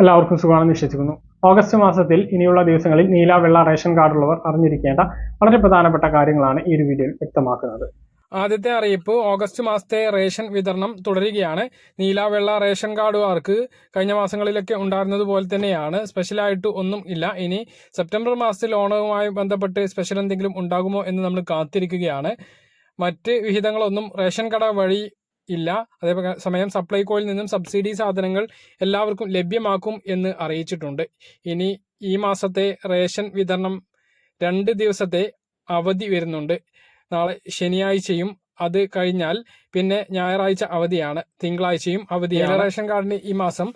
എല്ലാവർക്കും സുഖമാണെന്ന് വിശ്വസിക്കുന്നു. ഓഗസ്റ്റ് മാസത്തിൽ ഇനിയുള്ള ദിവസങ്ങളിൽ നീല വെള്ള റേഷൻ കാർഡുള്ളവർ അറിഞ്ഞിരിക്കേണ്ട വളരെ പ്രധാനപ്പെട്ട കാര്യങ്ങളാണ് ഈ ഒരു വീഡിയോയിൽ വ്യക്തമാക്കുന്നത്. ആദ്യത്തെ അറിയിപ്പ് ഓഗസ്റ്റ് മാസത്തെ റേഷൻ വിതരണം തുടരുകയാണ്. നീല വെള്ള റേഷൻ കാർഡുകാർക്ക് കഴിഞ്ഞ മാസങ്ങളിലൊക്കെ ഉണ്ടായിരുന്നത് പോലെ തന്നെയാണ്. സ്പെഷ്യലായിട്ട് ഒന്നും ഇല്ല. ഇനി സെപ്റ്റംബർ മാസത്തിൽ ഓണവുമായി ബന്ധപ്പെട്ട് സ്പെഷ്യൽ എന്തെങ്കിലും ഉണ്ടാകുമോ എന്ന് നമ്മൾ കാത്തിരിക്കുകയാണ്. മറ്റ് വിഹിതങ്ങളൊന്നും റേഷൻ കട വഴി ഇല്ല. അതേ സമയം സപ്ലൈകോയിൽ നിന്നും സബ്സിഡി സാധനങ്ങൾ എല്ലാവർക്കും ലഭ്യമാക്കും എന്ന് അറിയിച്ചിട്ടുണ്ട്. ഇനി ഈ മാസത്തെ റേഷൻ വിതരണം രണ്ട് ദിവസത്തെ അവധി വരുന്നുണ്ട്. നാളെ ശനിയാഴ്ചയും അത് കഴിഞ്ഞാൽ പിന്നെ ഞായറാഴ്ച അവധിയാണ്. തിങ്കളാഴ്ചയും അവധിയാണ്. റേഷൻ കാർഡിന് ഈ മാസം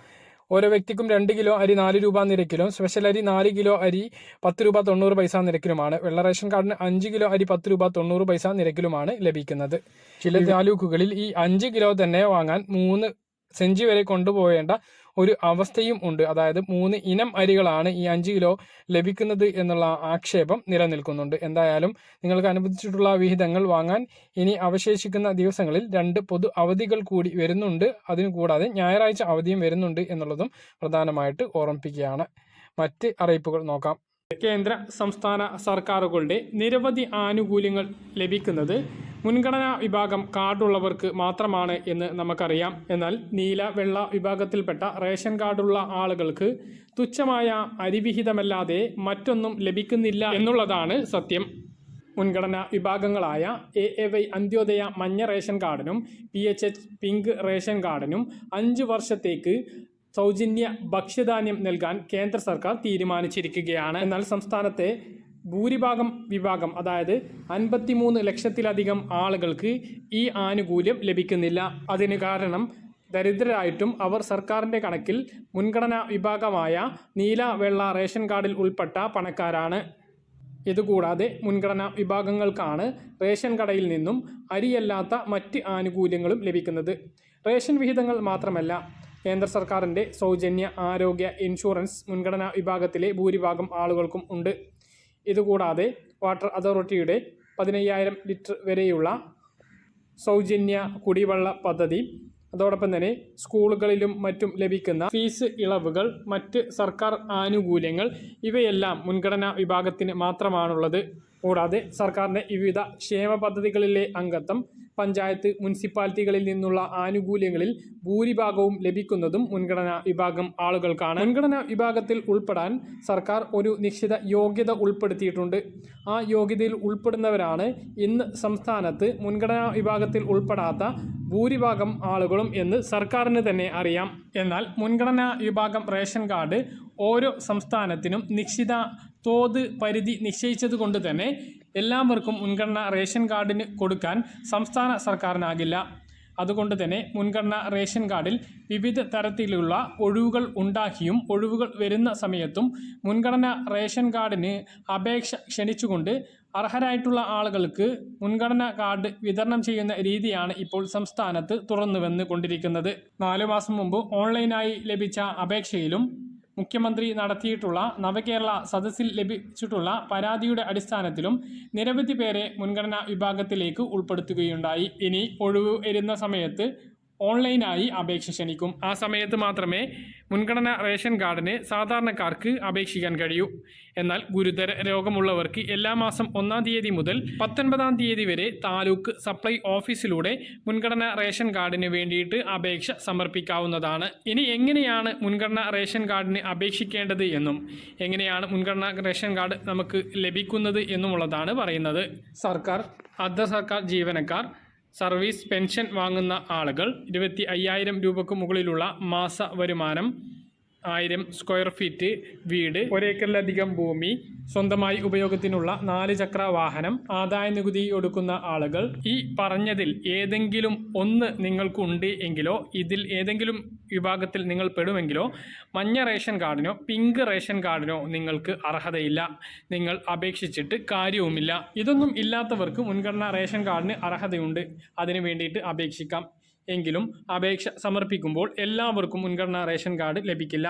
ഓരോ വ്യക്തിക്കും രണ്ട് കിലോ അരി നാല് രൂപ നിരക്കിലും സ്പെഷ്യൽ അരി നാല് കിലോ അരി പത്ത് രൂപ തൊണ്ണൂറ് പൈസ നിരക്കിലുമാണ്. വെള്ള റേഷൻ കാർഡിന് അഞ്ച് കിലോ അരി പത്ത് രൂപ തൊണ്ണൂറ് പൈസ നിരക്കിലുമാണ് ലഭിക്കുന്നത്. ചില താലൂക്കുകളിൽ ഈ അഞ്ച് കിലോ തന്നെ വാങ്ങാൻ മൂന്ന് സെഞ്ചി വരെ കൊണ്ടുപോകേണ്ട ഒരു അവസ്ഥയും ഉണ്ട്. അതായത് മൂന്ന് ഇനം അരികളാണ് ഈ അഞ്ച് കിലോ ലഭിക്കുന്നത് എന്നുള്ള ആക്ഷേപം നിലനിൽക്കുന്നുണ്ട്. എന്തായാലും നിങ്ങൾക്ക് അനുവദിച്ചിട്ടുള്ള വിഹിതങ്ങൾ വാങ്ങാൻ ഇനി അവശേഷിക്കുന്ന ദിവസങ്ങളിൽ രണ്ട് പൊതു അവധികൾ കൂടി വരുന്നുണ്ട്. അതിനു കൂടാതെ ഞായറാഴ്ച അവധിയും വരുന്നുണ്ട് എന്നുള്ളതും പ്രധാനമായിട്ട് ഓർമ്മിപ്പിക്കുകയാണ്. മറ്റ് അറിയിപ്പുകൾ നോക്കാം. കേന്ദ്ര സംസ്ഥാന സർക്കാരുകളുടെ നിരവധി ആനുകൂല്യങ്ങൾ ലഭിക്കുന്നത് മുൻഗണനാ വിഭാഗം കാർഡുള്ളവർക്ക് മാത്രമാണ് എന്ന് നമുക്കറിയാം. എന്നാൽ നീല വെള്ള വിഭാഗത്തിൽപ്പെട്ട റേഷൻ കാർഡുള്ള ആളുകൾക്ക് തുച്ഛമായ അരിവിഹിതമല്ലാതെ മറ്റൊന്നും ലഭിക്കുന്നില്ല എന്നുള്ളതാണ് സത്യം. മുൻഗണനാ വിഭാഗങ്ങളായ എ എ വൈ അന്ത്യോദയ മഞ്ഞ ration കാർഡിനും P H H pink ration കാർഡിനും അഞ്ച് വർഷത്തേക്ക് സൗജന്യ ഭക്ഷ്യധാന്യം നൽകാൻ കേന്ദ്ര സർക്കാർ തീരുമാനിച്ചിരിക്കുകയാണ്. എന്നാൽ സംസ്ഥാനത്തെ ഭൂരിഭാഗം വിഭാഗം അതായത് അൻപത്തിമൂന്ന് ലക്ഷത്തിലധികം ആളുകൾക്ക് ഈ ആനുകൂല്യം ലഭിക്കുന്നില്ല. അതിന് കാരണം ദരിദ്രരായിട്ടും അവർ സർക്കാരിന്റെ കണക്കിൽ മുൻഗണനാ വിഭാഗമായ നീല വെള്ള റേഷൻ കാർഡിൽ ഉൾപ്പെട്ട പണക്കാരാണ്. ഇതുകൂടാതെ മുൻഗണനാ വിഭാഗങ്ങൾക്കാണ് റേഷൻ കടയിൽ നിന്നും അരിയല്ലാത്ത മറ്റ് ആനുകൂല്യങ്ങളും ലഭിക്കുന്നത്. റേഷൻ വിഹിതങ്ങൾ മാത്രമല്ല കേന്ദ്ര സർക്കാരിന്റെ സൗജന്യ ആരോഗ്യ ഇൻഷുറൻസ് മുൻഗണനാ വിഭാഗത്തിലെ ഭൂരിഭാഗം ആളുകൾക്കും ഉണ്ട്. ഇതുകൂടാതെ വാട്ടർ അതോറിറ്റിയുടെ പതിനയ്യായിരം ലിറ്റർ വരെയുള്ള സൗജന്യ കുടിവെള്ള പദ്ധതി അതോടൊപ്പം തന്നെ സ്കൂളുകളിലും മറ്റും ലഭിക്കുന്ന ഫീസ് ഇളവുകൾ മറ്റ് സർക്കാർ ആനുകൂല്യങ്ങൾ ഇവയെല്ലാം മുൻഗണനാ വിഭാഗത്തിന് മാത്രമാണുള്ളത്. കൂടാതെ സർക്കാരിന്റെ വിവിധ ക്ഷേമ പദ്ധതികളിലെ അംഗത്വം പഞ്ചായത്ത് മുനിസിപ്പാലിറ്റികളിൽ നിന്നുള്ള ആനുകൂല്യങ്ങളിൽ ഭൂരിഭാഗവും ലഭിക്കുന്നതും മുൻഗണനാ വിഭാഗം ആളുകൾക്കാണ്. മുൻഗണനാ വിഭാഗത്തിൽ ഉൾപ്പെടാൻ സർക്കാർ ഒരു നിശ്ചിത യോഗ്യത ഉൾപ്പെടുത്തിയിട്ടുണ്ട്. ആ യോഗ്യതയിൽ ഉൾപ്പെടുന്നവരാണ് ഇന്ന് സംസ്ഥാനത്ത് മുൻഗണനാ വിഭാഗത്തിൽ ഉൾപ്പെടാത്ത ഭൂരിഭാഗം ആളുകളും എന്ന് സർക്കാരിന് തന്നെ അറിയാം. എന്നാൽ മുൻഗണനാ വിഭാഗം റേഷൻ കാർഡ് ഓരോ സംസ്ഥാനത്തിനും നിശ്ചിത തോത് പരിധി നിശ്ചയിച്ചത് കൊണ്ട് തന്നെ എല്ലാവർക്കും മുൻഗണന റേഷൻ കാർഡിന് കൊടുക്കാൻ സംസ്ഥാന സർക്കാരിനാകില്ല. അതുകൊണ്ട് തന്നെ മുൻഗണന റേഷൻ കാർഡിൽ വിവിധ തരത്തിലുള്ള ഒഴിവുകൾ ഉണ്ടാക്കിയും ഒഴിവുകൾ വരുന്ന സമയത്തും മുൻഗണന റേഷൻ കാർഡിന് അപേക്ഷ ക്ഷണിച്ചുകൊണ്ട് അർഹരായിട്ടുള്ള ആളുകൾക്ക് മുൻഗണന കാർഡ് വിതരണം ചെയ്യുന്ന രീതിയാണ് ഇപ്പോൾ സംസ്ഥാനത്ത് തുറന്നു വന്നുകൊണ്ടിരിക്കുന്നത് നാലു മാസം മുമ്പ് ഓൺലൈനായി ലഭിച്ച അപേക്ഷയിലും മുഖ്യമന്ത്രി നടത്തിയിട്ടുള്ള നവകേരള സദസ്സിൽ ലഭിച്ചിട്ടുള്ള പരാതിയുടെ അടിസ്ഥാനത്തിലും നിരവധി പേരെ മുൻഗണനാ വിഭാഗത്തിലേക്ക് ഉൾപ്പെടുത്തുകയുണ്ടായി. ഇനി ഒഴിവ് വരുന്ന സമയത്ത് ഓൺലൈനായി അപേക്ഷ ക്ഷണിക്കും. ആ സമയത്ത് മാത്രമേ മുൻഗണന റേഷൻ കാർഡിന് സാധാരണക്കാർക്ക് അപേക്ഷിക്കാൻ കഴിയൂ. എന്നാൽ ഗുരുതര രോഗമുള്ളവർക്ക് എല്ലാ മാസം ഒന്നാം തീയതി മുതൽ പത്തൊൻപതാം തീയതി വരെ താലൂക്ക് സപ്ലൈ ഓഫീസിലൂടെ മുൻഗണന റേഷൻ കാർഡിന് വേണ്ടിയിട്ട് അപേക്ഷ സമർപ്പിക്കാവുന്നതാണ്. ഇനി എങ്ങനെയാണ് മുൻഗണന റേഷൻ കാർഡിന് അപേക്ഷിക്കേണ്ടത് എന്നും എങ്ങനെയാണ് മുൻഗണന റേഷൻ കാർഡ് നമുക്ക് ലഭിക്കുന്നത് എന്നുമുള്ളതാണ് പറയുന്നത്. സർക്കാർ അർദ്ധ സർക്കാർ ജീവനക്കാർ സർവീസ് പെൻഷൻ വാങ്ങുന്ന ആളുകൾ ഇരുപത്തി അയ്യായിരം രൂപക്ക് മുകളിലുള്ള മാസ വരുമാനം ആയിരം സ്ക്വയർ ഫീറ്റ് വീട് ഒരേക്കറിലധികം ഭൂമി സ്വന്തമായി ഉപയോഗത്തിനുള്ള നാല് ചക്ര വാഹനം ആദായ നികുതി ഒടുക്കുന്ന ആളുകൾ. ഈ പറഞ്ഞതിൽ ഏതെങ്കിലും ഒന്ന് നിങ്ങൾക്കുണ്ട് എങ്കിലോ ഇതിൽ ഏതെങ്കിലും വിഭാഗത്തിൽ നിങ്ങൾ പെടുമെങ്കിലോ മഞ്ഞ റേഷൻ കാർഡിനോ പിങ്ക് റേഷൻ കാർഡിനോ നിങ്ങൾക്ക് അർഹതയില്ല. നിങ്ങൾ അപേക്ഷിച്ചിട്ട് കാര്യവുമില്ല. ഇതൊന്നും ഇല്ലാത്തവർക്ക് മുൻഗണന റേഷൻ കാർഡിന് അർഹതയുണ്ട്. അതിനു വേണ്ടിയിട്ട് അപേക്ഷിക്കാം. എങ്കിലും അപേക്ഷ സമർപ്പിക്കുമ്പോൾ എല്ലാവർക്കും മുൻഗണനാ റേഷൻ കാർഡ് ലഭിക്കില്ല.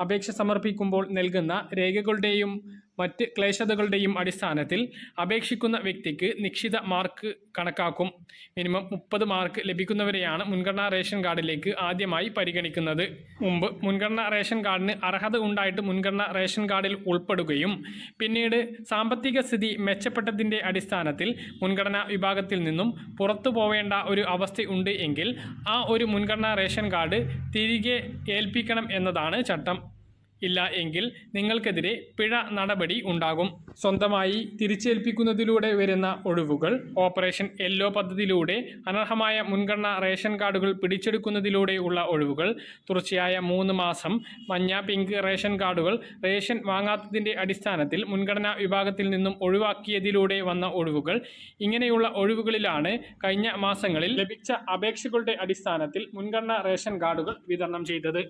അപേക്ഷ സമർപ്പിക്കുമ്പോൾ നൽകുന്ന രേഖകളുടെയും മറ്റ് ക്ലേശതകളുടെയും അടിസ്ഥാനത്തിൽ അപേക്ഷിക്കുന്ന വ്യക്തിക്ക് നിശ്ചിത മാർക്ക് കണക്കാക്കും. മിനിമം മുപ്പത് മാർക്ക് ലഭിക്കുന്നവരെയാണ് മുൻഗണനാ റേഷൻ കാർഡിലേക്ക് ആദ്യമായി പരിഗണിക്കുന്നത്. മുമ്പ് മുൻഗണനാ റേഷൻ കാർഡിന് അർഹത ഉണ്ടായിട്ട് മുൻഗണനാ റേഷൻ കാർഡിൽ ഉൾപ്പെടുകയും പിന്നീട് സാമ്പത്തിക സ്ഥിതി മെച്ചപ്പെട്ടതിന്റെ അടിസ്ഥാനത്തിൽ മുൻഗണനാ വിഭാഗത്തിൽ നിന്നും പുറത്തു പോവേണ്ട ഒരു അവസ്ഥ ഉണ്ട് എങ്കിൽ ആ ഒരു മുൻഗണനാ റേഷൻ കാർഡ് തിരികെ ഏൽപ്പിക്കണം എന്നതാണ് ചട്ടം. ഇല്ല എങ്കിൽ നിങ്ങൾക്കെതിരെ പിഴ നടപടി ഉണ്ടാകും. സ്വന്തമായി തിരിച്ചേൽപ്പിക്കുന്നതിലൂടെ വരുന്ന ഒഴിവുകൾ ഓപ്പറേഷൻ യെല്ലോ പദ്ധതിയിലൂടെ അനർഹമായ മുൻഗണന റേഷൻ കാർഡുകൾ പിടിച്ചെടുക്കുന്നതിലൂടെ ഉള്ള ഒഴിവുകൾ തുടർച്ചയായ മൂന്ന് മാസം മഞ്ഞ പിങ്ക് റേഷൻ കാർഡുകൾ റേഷൻ വാങ്ങാത്തതിന്റെ അടിസ്ഥാനത്തിൽ മുൻഗണനാ വിഭാഗത്തിൽ നിന്നും ഒഴിവാക്കിയതിലൂടെ വന്ന ഒഴിവുകൾ. ഇങ്ങനെയുള്ള ഒഴിവുകളിലാണ് കഴിഞ്ഞ മാസങ്ങളിൽ ലഭിച്ച അപേക്ഷകളുടെ അടിസ്ഥാനത്തിൽ മുൻഗണനാ റേഷൻ കാർഡുകൾ വിതരണം ചെയ്തത്.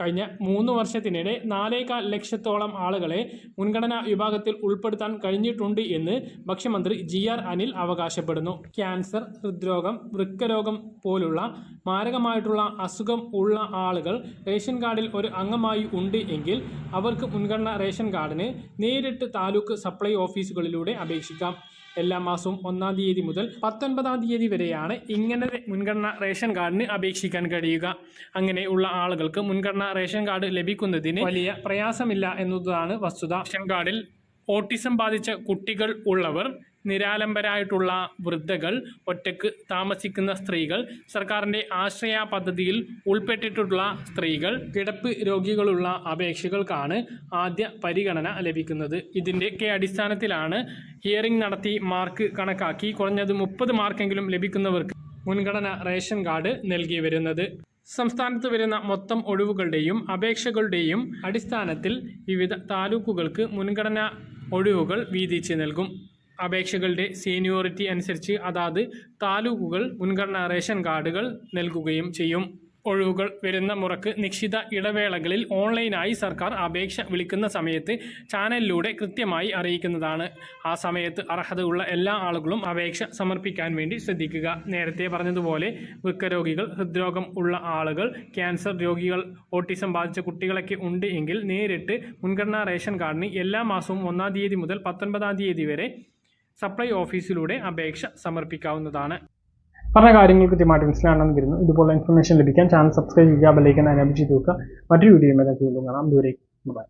കഴിഞ്ഞ മൂന്ന് വർഷത്തിനിടെ നാലേകാൽ ലക്ഷത്തോളം ആളുകളെ മുൻഗണനാ വിഭാഗത്തിൽ ഉൾപ്പെടുത്താൻ കഴിഞ്ഞിട്ടുണ്ട് എന്ന് ഭക്ഷ്യമന്ത്രി ജി ആർ അനിൽ അവകാശപ്പെടുന്നു. ക്യാൻസർ ഹൃദ്രോഗം വൃക്കരോഗം പോലുള്ള മാരകമായിട്ടുള്ള അസുഖം ഉള്ള ആളുകൾ റേഷൻ കാർഡിൽ ഒരു അംഗമായി ഉണ്ട് എങ്കിൽ അവർക്ക് മുൻഗണനാ റേഷൻ കാർഡിന് നേരിട്ട് താലൂക്ക് സപ്ലൈ ഓഫീസുകളിലൂടെ അപേക്ഷിക്കാം. എല്ലാ മാസവും ഒന്നാം തീയതി മുതൽ പത്തൊൻപതാം തീയതി വരെയാണ് ഇങ്ങനെ മുൻഗണന റേഷൻ കാർഡിന് അപേക്ഷിക്കാൻ കഴിയുക. അങ്ങനെ ഉള്ള ആളുകൾക്ക് മുൻഗണന റേഷൻ കാർഡ് ലഭിക്കുന്നതിന് വലിയ പ്രയാസമില്ല എന്നതാണ് വസ്തുത. റേഷൻ കാർഡിൽ ഓട്ടിസം ബാധിച്ച കുട്ടികൾ ഉള്ളവർ നിരാലംബരായിട്ടുള്ള വൃദ്ധകൾ ഒറ്റയ്ക്ക് താമസിക്കുന്ന സ്ത്രീകൾ സർക്കാരിന്റെ ആശ്രയ പദ്ധതിയിൽ ഉൾപ്പെട്ടിട്ടുള്ള സ്ത്രീകൾ കിടപ്പ് രോഗികളുള്ള അപേക്ഷകൾക്കാണ് ആദ്യ പരിഗണന ലഭിക്കുന്നത്. ഇതിന്റെയൊക്കെ അടിസ്ഥാനത്തിലാണ് ഹിയറിംഗ് നടത്തി മാർക്ക് കണക്കാക്കി കുറഞ്ഞത് മുപ്പത് മാർക്കെങ്കിലും ലഭിക്കുന്നവർക്ക് മുൻഗണന റേഷൻ കാർഡ് നൽകി വരുന്നത്. സംസ്ഥാനത്ത് വരുന്ന മൊത്തം ഒഴിവുകളുടെയും അപേക്ഷകളുടെയും അടിസ്ഥാനത്തിൽ വിവിധ താലൂക്കുകൾക്ക് മുൻഗണന ഒഴിവുകൾ വീതിച്ച് നൽകും. അപേക്ഷകളുടെ സീനിയോറിറ്റി അനുസരിച്ച് അതാത് താലൂക്കുകൾ മുൻഗണനാ റേഷൻ കാർഡുകൾ നൽകുകയും ചെയ്യും. ഒഴിവുകൾ വരുന്ന മുറക്ക് നിശ്ചിത ഇടവേളകളിൽ ഓൺലൈനായി സർക്കാർ അപേക്ഷ വിളിക്കുന്ന സമയത്ത് ചാനലിലൂടെ കൃത്യമായി അറിയിക്കുന്നതാണ്. ആ സമയത്ത് അർഹതയുള്ള എല്ലാ ആളുകളും അപേക്ഷ സമർപ്പിക്കാൻ വേണ്ടി ശ്രദ്ധിക്കുക. നേരത്തെ പറഞ്ഞതുപോലെ വൃക്കരോഗികൾ ഹൃദ്രോഗം ഉള്ള ആളുകൾ ക്യാൻസർ രോഗികൾ ഓട്ടിസം ബാധിച്ച കുട്ടികളൊക്കെ ഉണ്ട് എങ്കിൽ നേരിട്ട് മുൻഗണനാ റേഷൻ കാർഡിന് എല്ലാ മാസവും ഒന്നാം തീയതി മുതൽ പത്തൊൻപതാം തീയതി വരെ സപ്ലൈ ഓഫീസിലൂടെ അപേക്ഷ സമർപ്പിക്കാവുന്നതാണ്. പറഞ്ഞ കാര്യങ്ങൾ കൃത്യമായിട്ട് മനസ്സിലാണെന്ന് വരുന്നു. ഇതുപോലെ ഇൻഫർമേഷൻ ലഭിക്കാൻ ചാനൽ സബ്സ്ക്രൈബ് ചെയ്യുക ബെല്ലൈക്കൻ എനേബിൾ ചെയ്ത് വെക്കുക. മറ്റൊരു വീഡിയോ കാണാം. ദൂരേക്ക് ബൈ